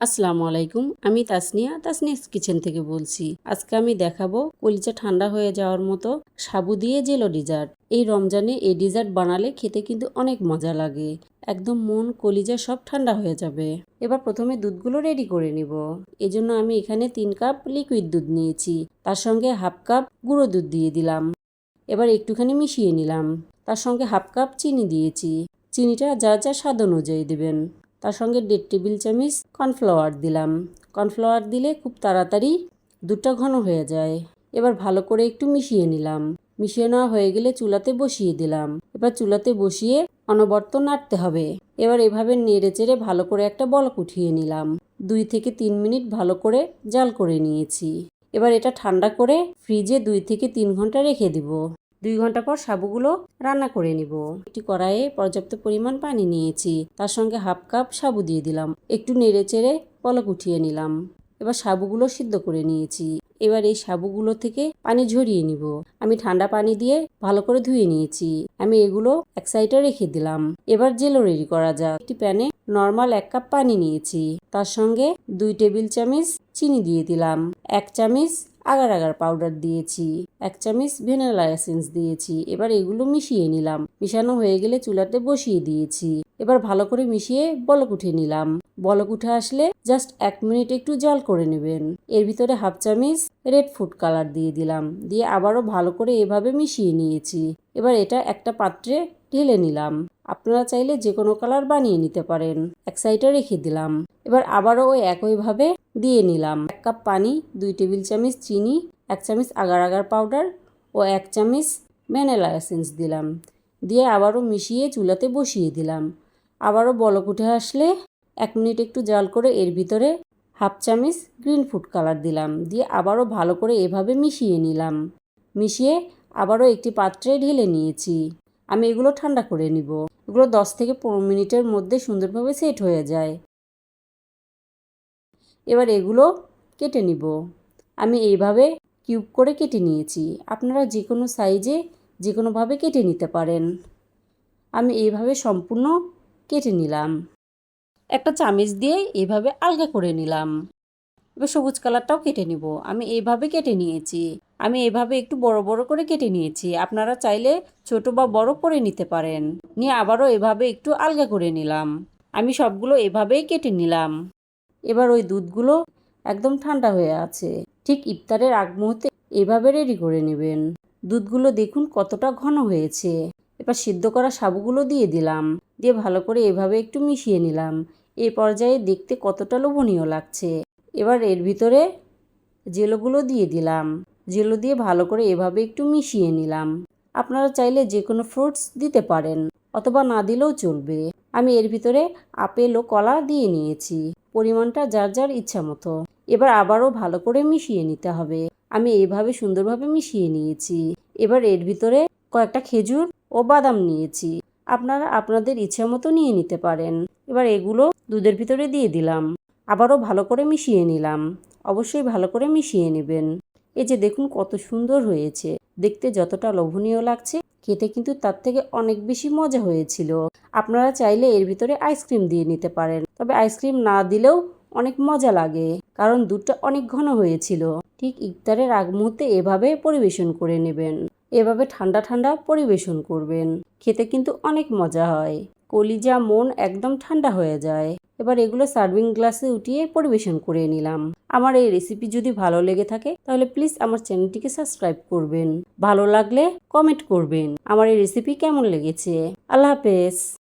আসসালামু আলাইকুম, আমি তাসনিয়া, তাসনিয়াস কিচেন থেকে বলছি। আজকে আমি দেখাবো কলিচা ঠান্ডা হয়ে যাওয়ার মতো সাবু দিয়ে জেলো ডিজার্ট। এই রমজানে এই ডিজার্ট বানালে খেতে কিন্তু অনেক মজা লাগে। একদম মন, কলিজা সব ঠান্ডা হয়ে যাবে। এবার প্রথমে দুধগুলো রেডি করে নিব। এজন্য আমি এখানে তিন কাপ লিকুইড দুধ নিয়েছি। তার সঙ্গে হাফ কাপ গুঁড়ো দুধ দিয়ে দিলাম। এবার একটুখানি মিশিয়ে নিলাম। তার সঙ্গে হাফ কাপ চিনি দিয়েছি। চিনিটা যা যা স্বাদ অনুযায়ী দেবেন। তার সঙ্গে দেড় টেবিল চামচ কর্নফ্লাওয়ার দিলাম। কর্নফ্লাওয়ার দিলে খুব তাড়াতাড়ি দুধটা ঘন হয়ে যায়। এবার ভালো করে একটু মিশিয়ে নিলাম। মিশিয়ে নেওয়া হয়ে গেলে চুলাতে বসিয়ে দিলাম। এবার চুলাতে বসিয়ে অনবর্ত নাড়তে হবে। এবার এভাবে নেড়ে চেড়ে ভালো করে একটা বলক উঠিয়ে নিলাম। দুই থেকে তিন মিনিট ভালো করে জাল করে নিয়েছি। এবার এটা ঠান্ডা করে ফ্রিজে দুই থেকে তিন ঘণ্টা রেখে দিব। দুই ঘণ্টা পর সাবুগুলো রান্না করে নিব। একটি কড়াইয়ে পর্যাপ্ত পরিমাণ পানি নিয়েছি। তার সঙ্গে হাফ কাপ সাবু দিয়ে দিলাম। একটু নেড়ে চেড়ে পলক উঠিয়ে নিলাম। এবার সাবুগুলো সিদ্ধ করে নিয়েছি। এবার এই সাবুগুলো থেকে পানি ঝরিয়ে নিব। আমি ঠান্ডা পানি দিয়ে ভালো করে ধুয়ে নিয়েছি। আমি এগুলো এক সাইডে রেখে দিলাম। এবার জেলো রেডি করা যাক। একটি প্যানে নর্মাল এক কাপ পানি নিয়েছি। তার সঙ্গে দুই টেবিল চামচ চিনি দিয়ে দিলাম। এক চামচ আগার আগার পাউডার দিয়েছি। এক চামচ ভ্যানিলা এসেন্স দিয়েছি। এবার এগুলো মিশিয়ে নিলাম। মিশানো হয়ে গেলে চুলাতে বসিয়ে দিয়েছি। এবার ভালো করে মিশিয়ে বলক উঠে নিলাম। বলক উঠে আসলে জাস্ট এক মিনিট একটু জল করে নেবেন। এর ভিতরে হাফ চামিচ রেড ফুড কালার দিয়ে দিলাম। দিয়ে আবারও ভালো করে এভাবে মিশিয়ে নিয়েছি। এবার এটা একটা পাত্রে ঢেলে নিলাম। আপনারা চাইলে যে কোনো কালার বানিয়ে নিতে পারেন। এক সাইডে রেখে দিলাম। এবার আবারও ওই একইভাবে দিয়ে নিলাম। এক কাপ পানি, দুই টেবিল চামচ চিনি, এক চামচ আগার আগার পাউডার ও এক চামচ ভ্যানিলা এসেন্স দিলাম। দিয়ে আবারও মিশিয়ে চুলাতে বসিয়ে দিলাম। আবারও বলক উঠে আসলে এক মিনিট একটু জাল করে এর ভিতরে হাফ চামচ গ্রিন ফুড কালার দিলাম, দিয়ে আবারও ভালো করে এভাবে মিশিয়ে নিলাম। মিশিয়ে আবারও একটি পাত্রে ঢেলে নিয়েছি। আমি এগুলো ঠান্ডা করে নিব। এগুলো দশ থেকে পনেরো মিনিটের মধ্যে সুন্দরভাবে সেট হয়ে যায়। এবার এগুলো কেটে নিব। আমি এইভাবে কিউব করে কেটে নিয়েছি। আপনারা যে কোনো সাইজে, যে কোনোভাবে কেটে নিতে পারেন। আমি এইভাবে সম্পূর্ণ কেটে নিলাম। একটা চামিচ দিয়ে এভাবে আলগা করে নিলাম। এবার সবুজ কালারটাও কেটে নিব। আমি এইভাবে কেটে নিয়েছি। আমি এভাবে একটু বড় বড় করে কেটে নিয়েছি। আপনারা চাইলে ছোট বা বড় করে নিতে পারেন। নিয়ে আবারও এভাবে একটু আলগা করে নিলাম। আমি সবগুলো এভাবেই কেটে নিলাম। এবার ওই দুধগুলো একদম ঠান্ডা হয়ে আছে। ঠিক ইফতারের আগ মুহূর্তে এভাবে রেডি করে নেবেন। দুধগুলো দেখুন কতটা ঘন হয়েছে। এবার সিদ্ধ করা সাবুগুলো দিয়ে দিলাম। দিয়ে ভালো করে এভাবে একটু মিশিয়ে নিলাম। এ পর্যায়ে দেখতে কতটা লোভনীয় লাগছে। এবার এর ভিতরে জেলোগুলো দিয়ে দিলাম। জেলো দিয়ে ভালো করে এভাবে একটু মিশিয়ে নিলাম। আপনারা চাইলে যে কোনো ফ্রুটস দিতে পারেন, অথবা না দিলেও চলবে। আমি এর ভিতরে আপেল ও কলা দিয়ে নিয়েছি। পরিমাণটা যার যার ইচ্ছা মতো। এবার আবারও ভালো করে মিশিয়ে নিতে হবে। আমি এইভাবে সুন্দরভাবে মিশিয়ে নিয়েছি। এবার এর ভিতরে কয়েকটা খেজুর ও বাদাম নিয়েছি। আপনারা আপনাদের ইচ্ছা মতো নিয়ে নিতে পারেন। এবার এগুলো দুধের ভিতরে দিয়ে দিলাম। আবারও ভালো করে মিশিয়ে নিলাম। অবশ্যই ভালো করে মিশিয়ে নেবেন। এই যে দেখুন কত সুন্দর হয়েছে। দেখতে যতটা লোভনীয় লাগছে, খেতে কিন্তু তার থেকে অনেক বেশি মজা হয়েছিল। আপনারা চাইলে এর ভিতরে আইসক্রিম দিয়ে নিতে পারেন। তবে আইসক্রিম না দিলেও অনেক মজা লাগে, কারণ দুধটা অনেক ঘন হয়েছিল। ঠিক ইফতারের আগ মুহূর্তে এভাবে পরিবেশন করে নেবেন। এভাবে ঠান্ডা ঠান্ডা পরিবেশন করবেন। খেতে কিন্তু অনেক মজা হয়। কলিজা মন একদম ঠান্ডা হয়ে যায়। এবার এগুলো সার্ভিং গ্লাসে উঠিয়ে পরিবেশন করে নিলাম। আমার এই রেসিপি যদি ভালো লেগে থাকে, তাহলে প্লিজ আমার চ্যানেলটিকে সাবস্ক্রাইব করবেন। ভালো লাগলে কমেন্ট করবেন। আমার এই রেসিপি কেমন লেগেছে? আল্লাহ হাফেজ।